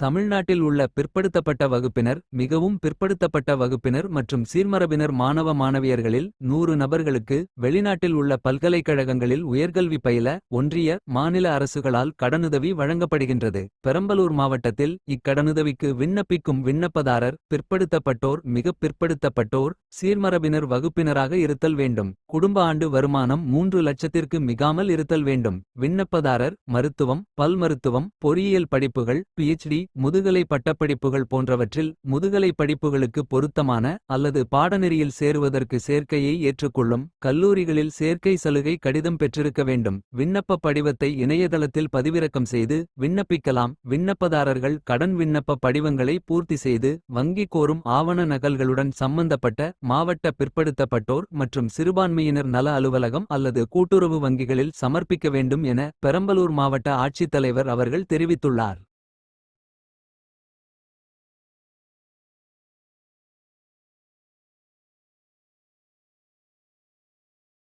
தமிழ்நாட்டில் உள்ள பிற்படுத்தப்பட்ட வகுப்பினர் மிகவும் பிற்படுத்தப்பட்ட வகுப்பினர் மற்றும் சீர்மரபினர் மாணவ மாணவியர்களில் நூறு நபர்களுக்கு வெளிநாட்டில் உள்ள பல்கலைக்கழகங்களில் உயர்கல்வி பயில ஒன்றிய மாநில அரசுகளால் கடனுதவி வழங்கப்படுகின்றது. பெரம்பலூர் மாவட்டத்தில் இக்கடனுதவிக்கு விண்ணப்பிக்கும் விண்ணப்பதாரர் பிற்படுத்தப்பட்டோர் மிகப் பிற்படுத்தப்பட்டோர் சீர்மரபினர் வகுப்பினராக இருத்தல் வேண்டும். குடும்ப ஆண்டு வருமானம் மூன்று லட்சத்திற்கு மிகாமல் இருத்தல் வேண்டும். விண்ணப்பதாரர் மருத்துவம் பல் மருத்துவம் பொறியியல் படிப்புகள் பிஎச்டி முதுகலை பட்டப்படிப்புகள் போன்றவற்றில் முதுகலை படிப்புகளுக்கு பொருத்தமான அல்லது பாடநெறியில் சேருவதற்கு சேர்க்கையை ஏற்றுக்கொள்ளும் கல்லூரிகளில் சேர்க்கை சலுகை கடிதம் பெற்றிருக்க வேண்டும். விண்ணப்ப படிவத்தை இணையதளத்தில் பதிவிறக்கம் செய்து விண்ணப்பிக்கலாம். விண்ணப்பதாரர்கள் கடன் விண்ணப்ப படிவங்களை பூர்த்தி செய்து வங்கி கோரும் ஆவண நகல்களுடன் சம்பந்தப்பட்ட மாவட்ட பிற்படுத்தப்பட்டோர் மற்றும் சிறுபான்மையினர் நல அலுவலகம் அல்லது கூட்டுறவு வங்கிகளில் சமர்ப்பிக்க வேண்டும் என பெரம்பலூர் மாவட்ட ஆட்சித்தலைவர் அவர்கள் தெரிவித்துள்ளார்.